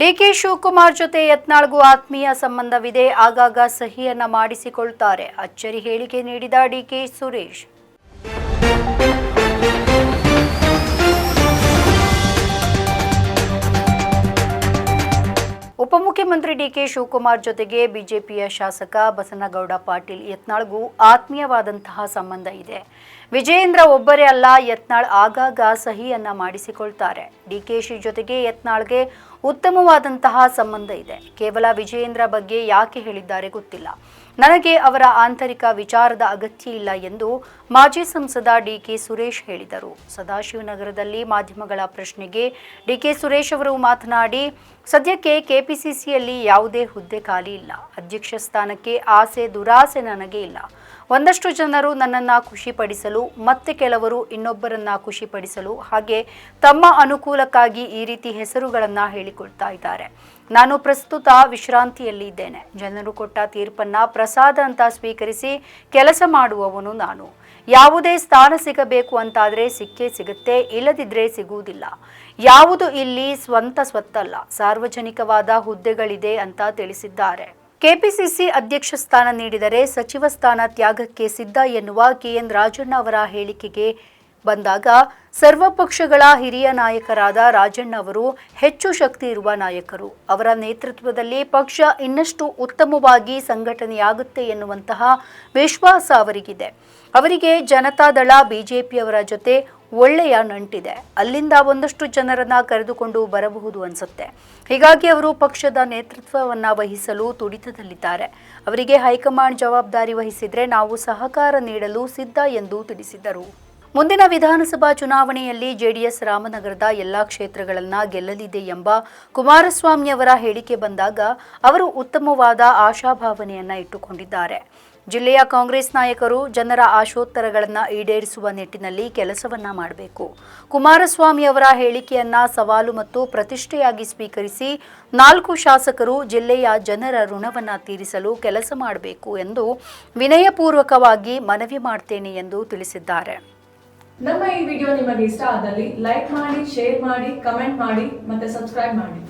DK Shivakumar ಜೊತೆ ಯತ್ನಾಳ್ಗೂ ಆತ್ಮೀಯ ಸಂಬಂಧವಿದೆ. ಆಗಾಗ ಸಹಿಯನ್ನ ಮಾಡಿಸಿಕೊಳ್ತಾರೆ. ಅಚ್ಚರಿ ಹೇಳಿಕೆ ನೀಡಿದ ಡಿಕೆ ಸುರೇಶ್. ಉಪಮುಖ್ಯಮಂತ್ರಿ ಡಿಕೆ ಶಿವಕುಮಾರ್ ಜೊತೆಗೆ ಬಿಜೆಪಿಯ ಶಾಸಕ ಬಸನಗೌಡ ಪಾಟೀಲ್ ಯತ್ನಾಳ್ಗೂ ಆತ್ಮೀಯವಾದಂತಹ ಸಂಬಂಧ ಇದೆ. ವಿಜಯೇಂದ್ರ ಒಬ್ಬರೇ ಅಲ್ಲ, ಯತ್ನಾಳ್ ಆಗಾಗ ಸಹಿಯನ್ನ ಮಾಡಿಸಿಕೊಳ್ತಾರೆ. ಡಿಕೆಶಿ ಜೊತೆಗೆ ಯತ್ನಾಳ್ಗೆ ಉತ್ತಮವಾದಂತಹ ಸಂಬಂಧ ಇದೆ. ಕೇವಲ ವಿಜಯೇಂದ್ರ ಬಗ್ಗೆ ಯಾಕೆ ಹೇಳಿದ್ದಾರೆ ಗೊತ್ತಿಲ್ಲ. ನನಗೆ ಅವರ ಆಂತರಿಕ ವಿಚಾರದ ಅಗತ್ಯ ಇಲ್ಲ ಎಂದು ಮಾಜಿ ಸಂಸದ ಡಿಕೆ ಸುರೇಶ್ ಹೇಳಿದರು. ಸದಾಶಿವನಗರದಲ್ಲಿ ಮಾಧ್ಯಮಗಳ ಪ್ರಶ್ನೆಗೆ ಡಿಕೆ ಸುರೇಶ್ ಅವರು ಮಾತನಾಡಿ, ಸದ್ಯಕ್ಕೆ ಕೆಪಿಸಿಸಿಯಲ್ಲಿ ಯಾವುದೇ ಹುದ್ದೆ ಖಾಲಿ ಇಲ್ಲ. ಅಧ್ಯಕ್ಷ ಸ್ಥಾನಕ್ಕೆ ಆಸೆ ದುರಾಸೆ ನನಗೆ ಇಲ್ಲ. ಒಂದಷ್ಟು ಜನರು ನನ್ನನ್ನು ಖುಷಿಪಡಿಸಲು, ಮತ್ತೆ ಕೆಲವರು ಇನ್ನೊಬ್ಬರನ್ನ ಖುಷಿಪಡಿಸಲು, ಹಾಗೆ ತಮ್ಮ ಅನುಕೂಲಕ್ಕಾಗಿ ಈ ರೀತಿ ಹೆಸರುಗಳನ್ನು ಹೇಳಿಕೊಡ್ತಾ ಇದ್ದಾರೆ. ನಾನು ಪ್ರಸ್ತುತ ವಿಶ್ರಾಂತಿಯಲ್ಲಿ ಇದ್ದೇನೆ. ಜನರು ಕೊಟ್ಟ ತೀರ್ಪನ್ನ ಪ್ರಸಾದ ಅಂತ ಸ್ವೀಕರಿಸಿ ಕೆಲಸ ಮಾಡುವವನು ನಾನು. ಯಾವುದೇ ಸ್ಥಾನ ಸಿಗಬೇಕು ಅಂತಾದರೆ ಸಿಕ್ಕೇ ಸಿಗುತ್ತೆ ಇಲ್ಲದಿದ್ದರೆ ಸಿಗುವುದಿಲ್ಲ. ಯಾವುದು ಇಲ್ಲಿ ಸ್ವಂತ ಸ್ವತ್ತಲ್ಲ, ಸಾರ್ವಜನಿಕವಾದ ಹುದ್ದೆಗಳಿದೆ ಅಂತ ತಿಳಿಸಿದ್ದಾರೆ. ಕೆಪಿಸಿಸಿ ಅಧ್ಯಕ್ಷ ಸ್ಥಾನ ನೀಡಿದರೆ ಸಚಿವ ಸ್ಥಾನ ತ್ಯಾಗಕ್ಕೆ ಸಿದ್ಧ ಎನ್ನುವ ಕೆಎನ್ ರಾಜಣ್ಣ ಅವರ ಹೇಳಿಕೆಗೆ ಬಂದಾಗ ಸರ್ವ ಪಕ್ಷಗಳ ಹಿರಿಯ ನಾಯಕರಾದ ರಾಜಣ್ಣ ಅವರು ಹೆಚ್ಚು ಶಕ್ತಿ ಇರುವ ನಾಯಕರು. ಅವರ ನೇತೃತ್ವದಲ್ಲಿ ಪಕ್ಷ ಇನ್ನಷ್ಟು ಉತ್ತಮವಾಗಿ ಸಂಘಟನೆಯಾಗುತ್ತೆ ಎನ್ನುವಂತಹ ವಿಶ್ವಾಸ ಅವರಿಗಿದೆ. ಅವರಿಗೆ ಜನತಾದಳ ಬಿಜೆಪಿಯವರ ಜೊತೆ ಒಳ್ಳೆಯ ನಂಟಿದೆ. ಅಲ್ಲಿಂದ ಒಂದಷ್ಟು ಜನರನ್ನ ಕರೆದುಕೊಂಡು ಬರಬಹುದು ಅನ್ಸುತ್ತೆ. ಹೀಗಾಗಿ ಅವರು ಪಕ್ಷದ ನೇತೃತ್ವವನ್ನು ವಹಿಸಲು ತುಡಿತದಲ್ಲಿದ್ದಾರೆ. ಅವರಿಗೆ ಹೈಕಮಾಂಡ್ ಜವಾಬ್ದಾರಿ ವಹಿಸಿದ್ರೆ ನಾವು ಸಹಕಾರ ನೀಡಲು ಸಿದ್ಧ ಎಂದು ತಿಳಿಸಿದರು. ಮುಂದಿನ ವಿಧಾನಸಭಾ ಚುನಾವಣೆಯಲ್ಲಿ ಜೆಡಿಎಸ್ ರಾಮನಗರದ ಎಲ್ಲಾ ಕ್ಷೇತ್ರಗಳನ್ನು ಗೆಲ್ಲಲಿದೆ ಎಂಬ ಕುಮಾರಸ್ವಾಮಿ ಅವರ ಹೇಳಿಕೆ ಬಂದಾಗ ಅವರು ಉತ್ತಮವಾದ ಆಶಾಭಾವನೆಯನ್ನ ಇಟ್ಟುಕೊಂಡಿದ್ದಾರೆ. ಜಿಲ್ಲೆಯ ಕಾಂಗ್ರೆಸ್ ನಾಯಕರು ಜನರ ಆಶೋತ್ತರಗಳನ್ನು ಈಡೇರಿಸುವ ನಿಟ್ಟಿನಲ್ಲಿ ಕೆಲಸವನ್ನ ಮಾಡಬೇಕು. ಕುಮಾರಸ್ವಾಮಿ ಅವರ ಹೇಳಿಕೆಯನ್ನ ಸವಾಲು ಮತ್ತು ಪ್ರತಿಷ್ಠೆಯಾಗಿ ಸ್ವೀಕರಿಸಿ ನಾಲ್ಕು ಶಾಸಕರು ಜಿಲ್ಲೆಯ ಜನರ ಋಣವನ್ನು ತೀರಿಸಲು ಕೆಲಸ ಮಾಡಬೇಕು ಎಂದು ವಿನಯಪೂರ್ವಕವಾಗಿ ಮನವಿ ಮಾಡ್ತೇನೆ ಎಂದು ತಿಳಿಸಿದ್ದಾರೆ. ನಮ್ಮ ಈ ವಿಡಿಯೋ ನಿಮಗೆ ಇಷ್ಟ ಆದಲ್ಲಿ ಲೈಕ್ ಮಾಡಿ, ಶೇರ್ ಮಾಡಿ, ಕಮೆಂಟ್ ಮಾಡಿ ಮತ್ತೆ ಸಬ್ಸ್ಕ್ರೈಬ್ ಮಾಡಿ.